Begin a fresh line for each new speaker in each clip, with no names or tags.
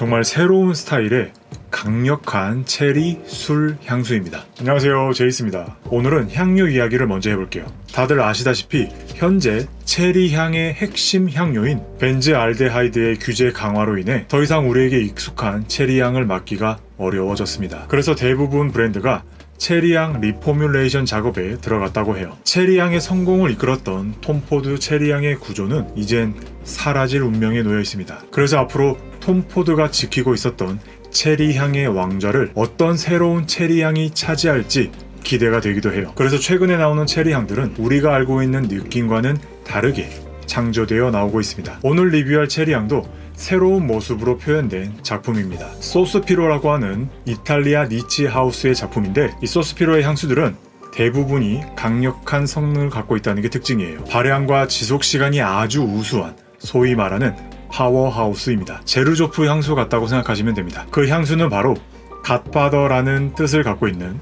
정말 새로운 스타일의 강력한 체리 술 향수입니다. 안녕하세요. 제이스입니다. 오늘은 향료 이야기를 먼저 해볼게요. 다들 아시다시피 현재 체리 향의 핵심 향료인 벤즈 알데하이드의 규제 강화로 인해 더 이상 우리에게 익숙한 체리 향을 맡기가 어려워졌습니다. 그래서 대부분 브랜드가 체리향 리포뮬레이션 작업에 들어갔다고 해요. 체리향의 성공을 이끌었던 톰포드 체리향의 구조는 이젠 사라질 운명에 놓여 있습니다. 그래서 앞으로 톰 포드가 지키고 있었던 체리향의 왕좌를 어떤 새로운 체리향이 차지할지 기대가 되기도 해요. 그래서 최근에 나오는 체리향들은 우리가 알고 있는 느낌과는 다르게 창조되어 나오고 있습니다. 오늘 리뷰할 체리향도 새로운 모습으로 표현된 작품입니다. 소스피로라고 하는 이탈리아 니치 하우스의 작품인데 이 소스피로의 향수들은 대부분이 강력한 성능을 갖고 있다는 게 특징이에요. 발향과 지속 시간이 아주 우수한 소위 말하는 파워하우스입니다. 제르조프 향수 같다고 생각하시면 됩니다. 그 향수는 바로 갓파더라는 뜻을 갖고 있는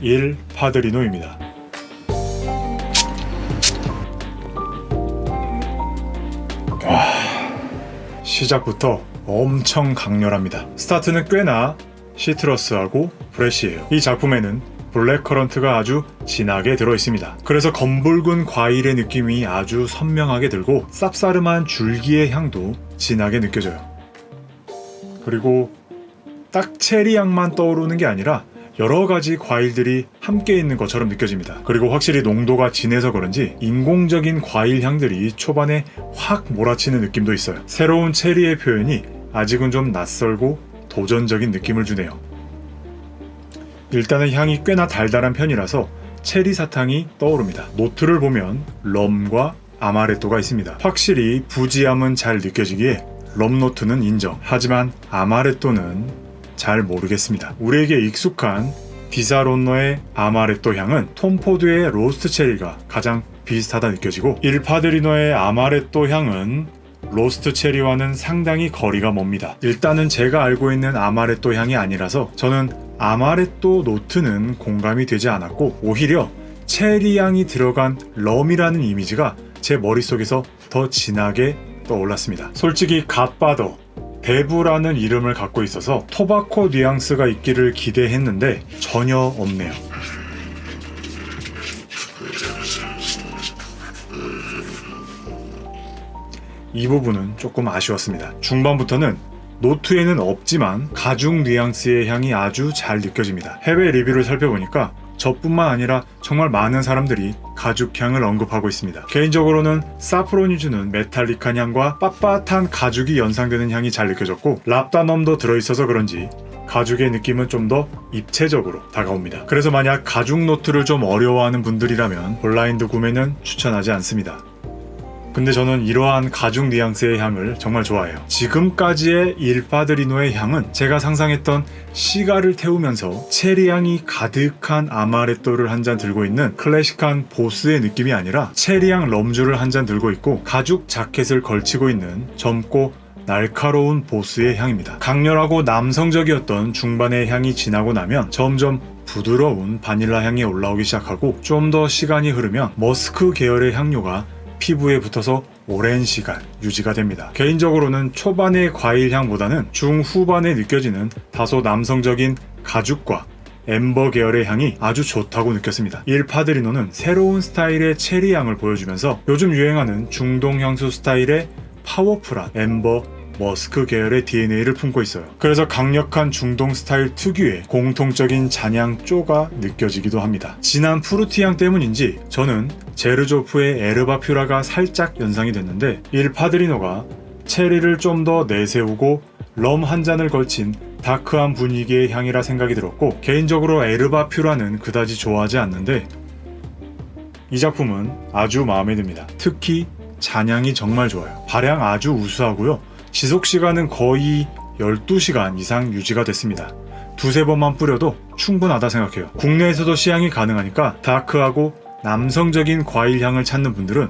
일 파드리노입니다. 시작부터 엄청 강렬합니다. 스타트는 꽤나 시트러스하고 프레쉬해요. 이 작품에는 블랙커런트가 아주 진하게 들어있습니다. 그래서 검붉은 과일의 느낌이 아주 선명하게 들고 쌉싸름한 줄기의 향도 진하게 느껴져요. 그리고 딱 체리 향만 떠오르는 게 아니라 여러 가지 과일들이 함께 있는 것처럼 느껴집니다. 그리고 확실히 농도가 진해서 그런지 인공적인 과일 향들이 초반에 확 몰아치는 느낌도 있어요. 새로운 체리의 표현이 아직은 좀 낯설고 도전적인 느낌을 주네요. 일단은 향이 꽤나 달달한 편이라서 체리 사탕이 떠오릅니다. 노트를 보면 럼과 아마레토가 있습니다. 확실히 부지함은 잘 느껴지기에 럼 노트는 인정. 하지만 아마레토는 잘 모르겠습니다. 우리에게 익숙한 디사론노의 아마레토 향은 톰포드의 로스트 체리가 가장 비슷하다 느껴지고 일파드리노의 아마레토 향은 로스트 체리와는 상당히 거리가 멉니다. 일단은 제가 알고 있는 아마레토 향이 아니라서 저는 아마레토 노트는 공감이 되지 않았고 오히려 체리 향이 들어간 럼이라는 이미지가 제 머릿속에서 더 진하게 떠올랐습니다. 솔직히 갓바더 대부라는 이름을 갖고 있어서 토바코 뉘앙스가 있기를 기대했는데 전혀 없네요. 이 부분은 조금 아쉬웠습니다. 중반부터는 노트에는 없지만 가죽 뉘앙스의 향이 아주 잘 느껴집니다. 해외 리뷰를 살펴보니까 저뿐만 아니라 정말 많은 사람들이 가죽 향을 언급하고 있습니다. 개인적으로는 사프론이 주는 메탈릭한 향과 빳빳한 가죽이 연상되는 향이 잘 느껴졌고 랍다넘도 들어있어서 그런지 가죽의 느낌은 좀 더 입체적으로 다가옵니다. 그래서 만약 가죽 노트를 좀 어려워하는 분들이라면 블라인드 구매는 추천하지 않습니다. 근데 저는 이러한 가죽 뉘앙스의 향을 정말 좋아해요. 지금까지의 일파드리노의 향은 제가 상상했던 시가를 태우면서 체리 향이 가득한 아마레토를 한 잔 들고 있는 클래식한 보스의 느낌이 아니라 체리 향 럼주를 한 잔 들고 있고 가죽 자켓을 걸치고 있는 젊고 날카로운 보스의 향입니다. 강렬하고 남성적이었던 중반의 향이 지나고 나면 점점 부드러운 바닐라 향이 올라오기 시작하고 좀 더 시간이 흐르면 머스크 계열의 향료가 피부에 붙어서 오랜 시간 유지가 됩니다. 개인적으로는 초반의 과일 향보다는 중후반에 느껴지는 다소 남성적인 가죽과 엠버 계열의 향이 아주 좋다고 느꼈습니다. 일 파드리노는 새로운 스타일의 체리 향을 보여주면서 요즘 유행하는 중동 향수 스타일의 파워풀한 엠버 머스크 계열의 DNA를 품고 있어요. 그래서 강력한 중동 스타일 특유의 공통적인 잔향 쪼가 느껴지기도 합니다. 진한 푸르티향 때문인지 저는 제르조프의 에르바 퓨라가 살짝 연상이 됐는데 일 파드리노가 체리를 좀 더 내세우고 럼 한 잔을 걸친 다크한 분위기의 향이라 생각이 들었고 개인적으로 에르바 퓨라는 그다지 좋아하지 않는데 이 작품은 아주 마음에 듭니다. 특히 잔향이 정말 좋아요. 발향 아주 우수하고요. 지속 시간은 거의 12시간 이상 유지가 됐습니다. 두세 번만 뿌려도 충분하다 생각해요. 국내에서도 시향이 가능하니까 다크하고 남성적인 과일 향을 찾는 분들은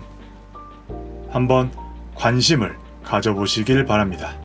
한번 관심을 가져보시길 바랍니다.